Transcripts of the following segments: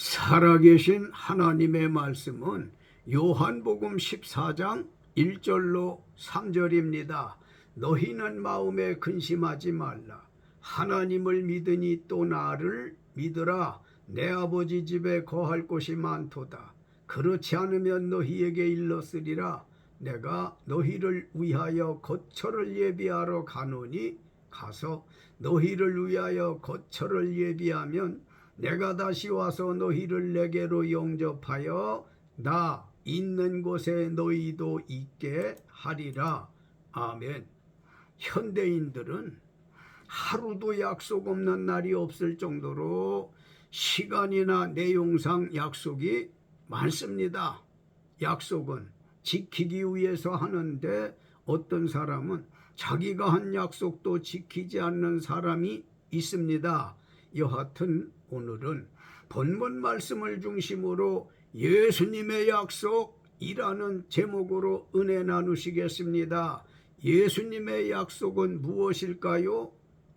살아계신 하나님의 말씀은 요한복음 14장 1절로 3절입니다. 너희는 마음에 근심하지 말라. 하나님을 믿으니 또 나를 믿으라. 내 아버지 집에 거할 곳이 많도다. 그렇지 않으면 너희에게 일렀으리라. 내가 너희를 위하여 거처를 예비하러 가노니 가서 너희를 위하여 거처를 예비하면 내가 다시 와서 너희를 내게로 영접하여 나 있는 곳에 너희도 있게 하리라. 아멘. 현대인들은 하루도 약속 없는 날이 없을 정도로 시간이나 내용상 약속이 많습니다. 약속은 지키기 위해서 하는데 어떤 사람은 자기가 한 약속도 지키지 않는 사람이 있습니다. 여하튼 오늘은 본문 말씀을 중심으로 예수님의 약속이라는 제목으로 은혜 나누시겠습니다. 예수님의 약속은 무엇일까요?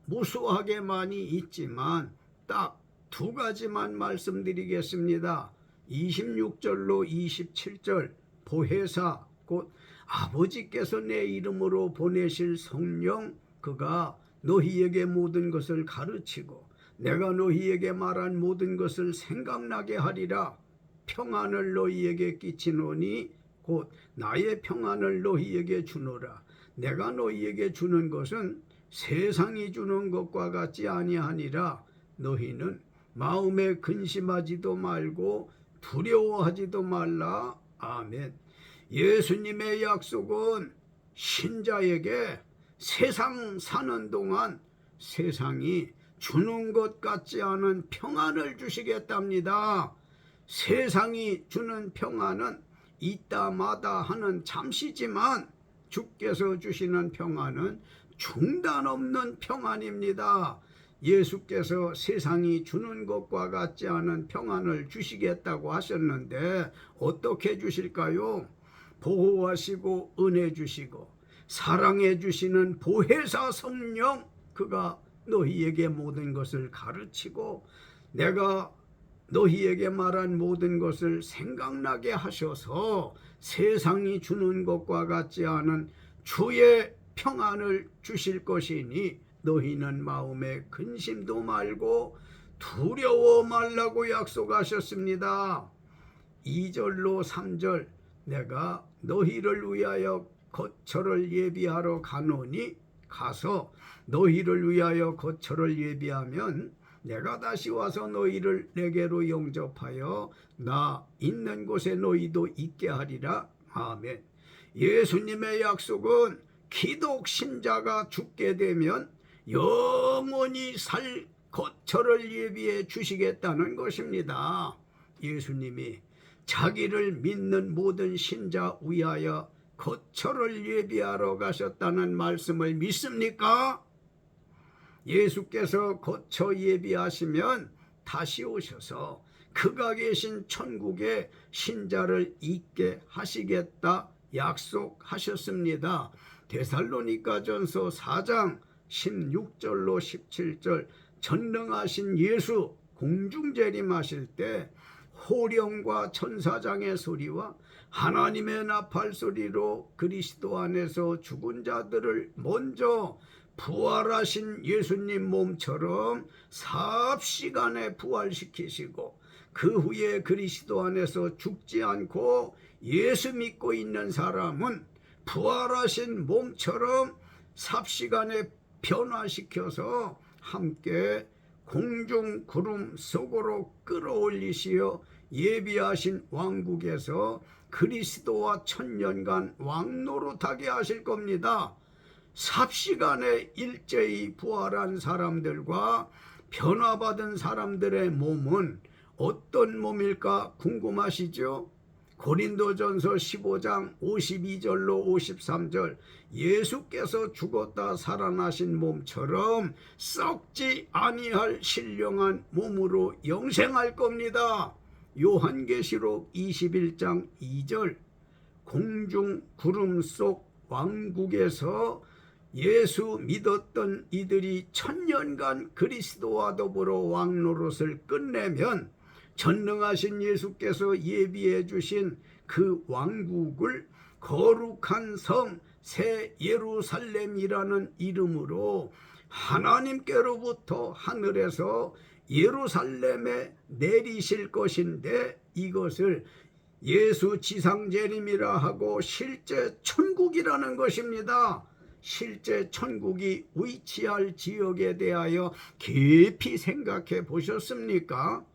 무수하게 많이 있지만 딱 두 가지만 말씀드리겠습니다. 26절로 27절 보혜사 곧 아버지께서 내 이름으로 보내실 성령 그가 너희에게 모든 것을 가르치고 내가 너희에게 말한 모든 것을 생각나게 하리라. 평안을 너희에게 끼치노니 곧 나의 평안을 너희에게 주노라. 내가 너희에게 주는 것은 세상이 주는 것과 같지 아니하니라. 너희는 마음에 근심하지도 말고 두려워하지도 말라. 아멘. 예수님의 약속은 신자에게 세상 사는 동안 세상이 주는 것 같지 않은 평안을 주시겠답니다. 세상이 주는 평안은 이따마다 하는 잠시지만 주께서 주시는 평안은 중단 없는 평안입니다. 예수께서 세상이 주는 것과 같지 않은 평안을 주시겠다고 하셨는데 어떻게 주실까요? 보호하시고 은혜 주시고 사랑해 주시는 보혜사 성령 그가 너희에게 모든 것을 가르치고 내가 너희에게 말한 모든 것을 생각나게 하셔서 세상이 주는 것과 같지 않은 주의 평안을 주실 것이니 너희는 마음에 근심도 말고 두려워 말라고 약속하셨습니다. 2절로 3절 내가 너희를 위하여 거처를 예비하러 가노니 가서 너희를 위하여 거처를 예비하면 내가 다시 와서 너희를 내게로 영접하여 나 있는 곳에 너희도 있게 하리라. 아멘. 예수님의 약속은 기독 신자가 죽게 되면 영원히 살 거처를 예비해 주시겠다는 것입니다. 예수님이 자기를 믿는 모든 신자 위하여 거처를 예비하러 가셨다는 말씀을 믿습니까? 예수께서 거처 예비하시면 다시 오셔서 그가 계신 천국에 신자를 있게 하시겠다 약속하셨습니다. 데살로니가전서 4장 16절로 17절 전능하신 예수 공중재림하실 때 호령과 천사장의 소리와 하나님의 나팔 소리로 그리스도 안에서 죽은 자들을 먼저 부활하신 예수님 몸처럼 삽시간에 부활시키시고 그 후에 그리스도 안에서 죽지 않고 예수 믿고 있는 사람은 부활하신 몸처럼 삽시간에 변화시켜서 함께 공중 구름 속으로 끌어올리시어 예비하신 왕국에서 그리스도와 천년간 왕노릇하게 하실 겁니다. 삽시간에 일제히 부활한 사람들과 변화받은 사람들의 몸은 어떤 몸일까 궁금하시죠? 고린도전서 15장 52절로 53절 예수께서 죽었다 살아나신 몸처럼 썩지 아니할 신령한 몸으로 영생할 겁니다. 요한계시록 21장 2절 공중 구름 속 왕국에서 예수 믿었던 이들이 천년간 그리스도와 더불어 왕노릇을 끝내면 전능하신 예수께서 예비해 주신 그 왕국을 거룩한 성 새 예루살렘이라는 이름으로 하나님께로부터 하늘에서 예루살렘에 내리실 것인데 이것을 예수 지상재림이라 하고 실제 천국이라는 것입니다. 실제 천국이 위치할 지역에 대하여 깊이 생각해 보셨습니까?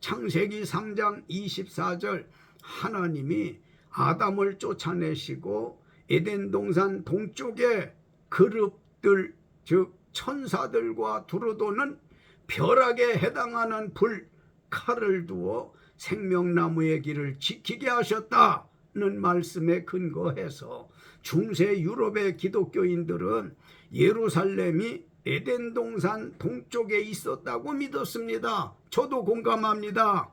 창세기 3장 24절 하나님이 아담을 쫓아내시고 에덴 동산 동쪽에 그룹들 즉 천사들과 두루도는 벼락에 해당하는 불 칼을 두어 생명나무의 길을 지키게 하셨다는 말씀에 근거해서 중세 유럽의 기독교인들은 예루살렘이 에덴 동산 동쪽에 있었다고 믿었습니다. 저도 공감합니다.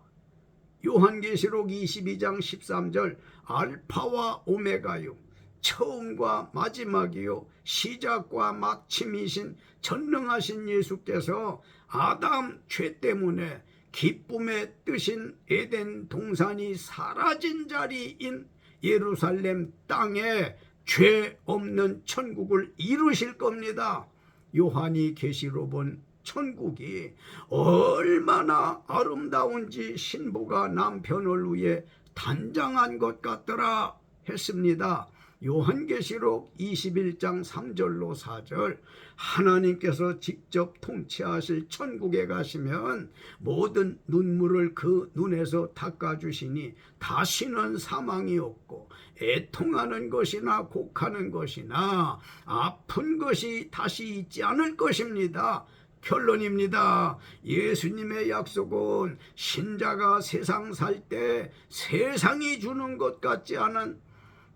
요한계시록 22장 13절 알파와 오메가요 처음과 마지막이요 시작과 마침이신 전능하신 예수께서 아담 죄 때문에 기쁨의 뜻인 에덴 동산이 사라진 자리인 예루살렘 땅에 죄 없는 천국을 이루실 겁니다. 요한이 계시로 본 천국이 얼마나 아름다운지 신부가 남편을 위해 단장한 것 같더라 했습니다. 요한계시록 21장 3절로 4절 하나님께서 직접 통치하실 천국에 가시면 모든 눈물을 그 눈에서 닦아주시니 다시는 사망이 없고 애통하는 것이나 곡하는 것이나 아픈 것이 다시 있지 않을 것입니다. 결론입니다. 예수님의 약속은 신자가 세상 살 때 세상이 주는 것 같지 않은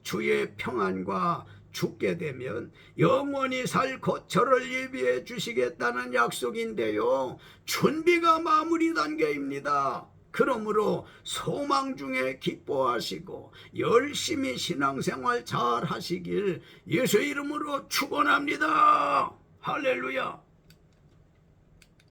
주의 평안과 죽게 되면 영원히 살 거처를 예비해 주시겠다는 약속인데요. 준비가 마무리 단계입니다. 그러므로 소망 중에 기뻐하시고 열심히 신앙생활 잘 하시길 예수 이름으로 축원합니다. 할렐루야.